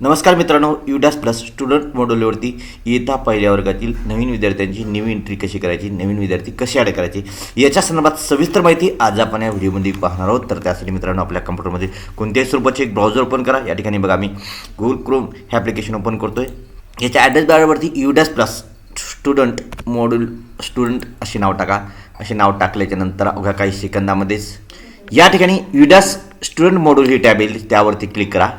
नमस्कार मित्रांनो युडास plus student मॉड्यूलवरती येता पहिल्या वर्गातील नवीन विद्यार्थ्यांची नवीन एंट्री कशी करायची नवीन विद्यार्थी कसे ॲड करायचे याच्या संदर्भात सविस्तर माहिती आज आपण या व्हिडिओमध्ये पाहणार आहोत. तर त्यासाठी मित्रांनो आपल्या कम्प्युटरमध्ये कोणत्याही स्वरूपाचे एक ब्राउझर ओपन करा. या ठिकाणी बघा मी गुगल क्रोम हे ॲप्लिकेशन ओपन करतो आहे याच्या address बारवरती UDISE plus student module student असे नाव टाका. असे नाव टाकल्याच्या नंतर अवघ्या काही सेकंदामध्येच या ठिकाणी युडास स्टुडंट मॉड्यूल ही टॅब येईल. त्यावरती क्लिक करा.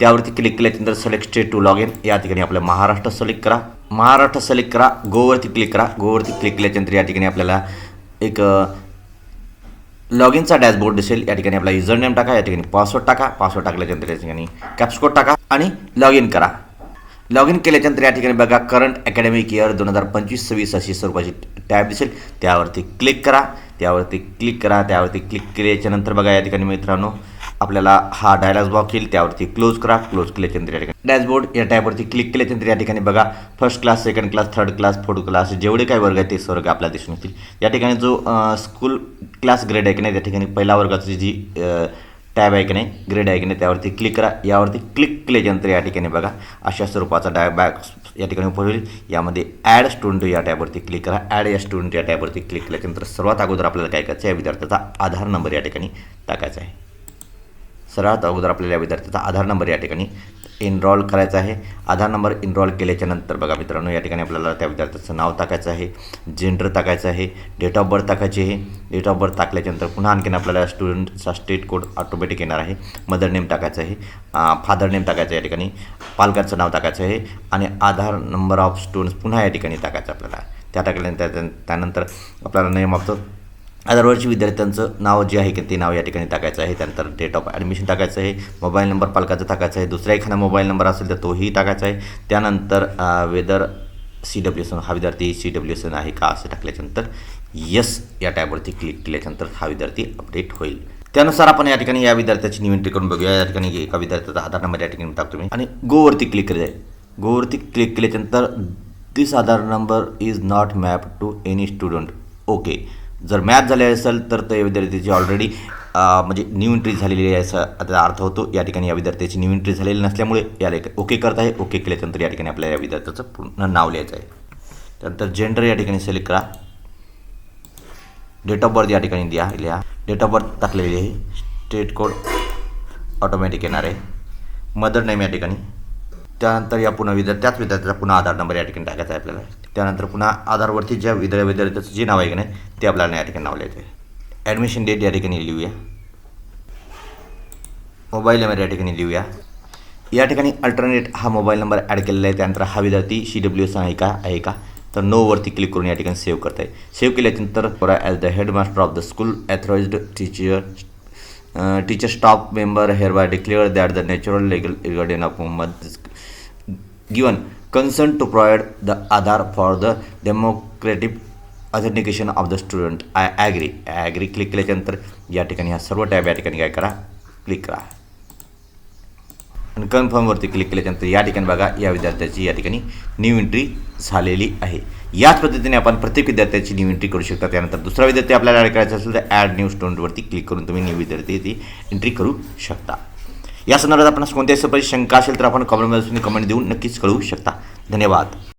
त्यावरती क्लिक केल्यानंतर select state to log in या ठिकाणी आपलं महाराष्ट्र सिलेक्ट करा. महाराष्ट्र सिलेक्ट करा. गोवरती क्लिक करा. गोवरती क्लिक केल्यानंतर या ठिकाणी आपल्याला एक लॉग इनचा डॅशबोर्ड दिसेल. या ठिकाणी आपला युजर नेम टाका. या ठिकाणी पासवर्ड टाका. पासवर्ड टाकल्यानंतर या ठिकाणी कॅप्सकोड टाका आणि लॉग इन करा. लॉग इन केल्याच्यानंतर या ठिकाणी बघा करंट अकॅडमिक इयर दोन हजार पंचवीस सव्वीस अशी स्वरूपाची टॅब दिसेल. त्यावरती क्लिक करा. त्यावरती क्लिक करा. त्यावरती क्लिक केल्याच्यानंतर बघा या ठिकाणी मित्रांनो आपल्याला हा डायलॉग बॉक्स येईल. त्यावरती क्लोज करा. क्लोज केल्याच्यानंतर या ठिकाणी डॅशबोर्ड या टॅबवरती क्लिक केल्याच्यानंतर या ठिकाणी बघा. First class second class third class fourth class जेवढे काही वर्ग आहेत ते वर्ग आपल्याला दिसून येतील. या ठिकाणी जो स्कूल क्लास ग्रेड आहे की नाही त्या ठिकाणी पहिल्या वर्गाची जी टॅब आहे की नाही ग्रेड आहे की नाही त्यावरती क्लिक करा. यावरती क्लिक केल्याच्यानंतर या ठिकाणी बघा. अशा स्वरूपाचा डाय या ठिकाणी उपयोग होईल यामध्ये ॲड स्टुडंट या टॅबवरती क्लिक करा. ॲड या स्टुडंट या टॅबवरती क्लिक केल्याच्यानंतर सर्वात अगोदर आपल्याला काय करायचं आहे? या विद्यार्थ्याचा आधार नंबर या ठिकाणी टाकायचा आहे. सर्वात अगोदर आपल्याला या विद्यार्थ्याचा आधार नंबर या ठिकाणी एनरॉल करायचा आहे. आधार नंबर एनरॉल केल्याच्यानंतर बघा मित्रांनो या ठिकाणी आपल्याला त्या विद्यार्थ्याचं नाव टाकायचं आहे जेंडर टाकायचं आहे डेट ऑफ बर्थ टाकायची आहे. डेट ऑफ बर्थ टाकल्याच्यानंतर पुन्हा आणखीन आपल्याला स्टुडंटचा स्टेट कोड ऑटोमॅटिक येणार आहे. मदर नेम टाकायचं आहे फादर नेम टाकायचं आहे या ठिकाणी. पालकाचं नाव टाकायचं आहे आणि आधार नंबर ऑफ स्टुडंट्स पुन्हा या ठिकाणी टाकायचं आपल्याला. त्या टाकल्यानंतर त्या- त्यानंतर आपल्याला नेम ऑफ दरवर्षी विद्यार्थ्यांचं नाव जे आहे की ते नाव या ठिकाणी टाकायचं आहे. त्यानंतर डेट ऑफ ॲडमिशन टाकायचं आहे. मोबाईल नंबर पालकाचा टाकायचा आहे. दुसरा एखादा मोबाईल नंबर असेल तर तोही टाकायचा आहे. त्यानंतर वेदर सी डब्ल्यू एस हा विद्यार्थी सी डब्ल्यू एस आहे का असं टाकल्याच्यानंतर यस या टॅबवरती क्लिक केल्याच्यानंतर हा विद्यार्थी अपडेट होईल. त्यानुसार आपण या ठिकाणी या विद्यार्थ्याची निव एंट्री करून बघूया. या ठिकाणी एका विद्यार्थ्याचा आधार नंबर या ठिकाणी टाकतो मी. आणि गोवरती क्लिक केले गोवरती क्लिक केल्याच्यानंतर this Aadhaar number is not map to any student okay जर मॅच झाले असेल तर ते विद्यार्थ्याची ऑलरेडी म्हणजे न्यू एंट्री झालेली आहे असा त्याचा अर्थ होतो. या ठिकाणी या विद्यार्थ्याची न्यू एंट्री झालेली नसल्यामुळे याला ओके करत आहे. ओके केल्यानंतर या ठिकाणी आपल्याला या विद्यार्थ्याचं पूर्ण नाव लिहायचं आहे. त्यानंतर जेंडर या ठिकाणी सिलेक्ट करा. डेट ऑफ बर्थ या ठिकाणी द्या लिहा. डेट ऑफ बर्थ टाकलेली आहे. स्टेट कोड ऑटोमॅटिक येणार आहे. मदर नेम या ठिकाणी. त्यानंतर या पुन्हा विद्यार्थी त्याच विद्यार्थ्याचा पुन्हा आधार नंबर या ठिकाणी टाकायचा आहे आपल्याला. त्यानंतर पुन्हा आधारवरती ज्या विद्या विद्यार्थ्याचं जे नाव आहे की नाही ते आपल्याला या ठिकाणी नाव लिहायचं आहे. ॲडमिशन डेट या ठिकाणी लिहूया. मोबाईल नंबर या ठिकाणी लिहूया. या ठिकाणी अल्टरनेट हा मोबाईल नंबर ॲड केलेला आहे. त्यानंतर हा विद्यार्थी सी डब्ल्यू एस आहे का? आहे का? तर नोवरती क्लिक करून या ठिकाणी सेव्ह करता आहे सेव्ह केल्यानंतर as the headmaster of the school authorised teacher teacher staff member hereby declare that the natural legal guardian of Mohammed given consent to provide the Aadhaar for the democratic authentication of the student I agree agree click केल्याच्यानंतर या ठिकाणी ह्या सर्व tab या ठिकाणी काय करा click करा आणि कन्फर्मवरती क्लिक केल्याच्यानंतर या ठिकाणी बघा या विद्यार्थ्याची या ठिकाणी न्यू एंट्री झालेली आहे याच पद्धतीने आपण प्रत्येक विद्यार्थ्याची न्यू एंट्री करू शकता त्यानंतर दुसरा विद्यार्थी आपल्याला ॲड करायचा असेल तर ॲड न्यू स्टुडंटवरती क्लिक करून तुम्ही न्यू विद्यार्थी ती एंट्री करू शकता या संदर्भात आपणास कोणत्याही प्रकारची शंका असेल तर आपण कमेंटमध्ये कमेंट देऊन नक्कीच कळवू शकता. धन्यवाद.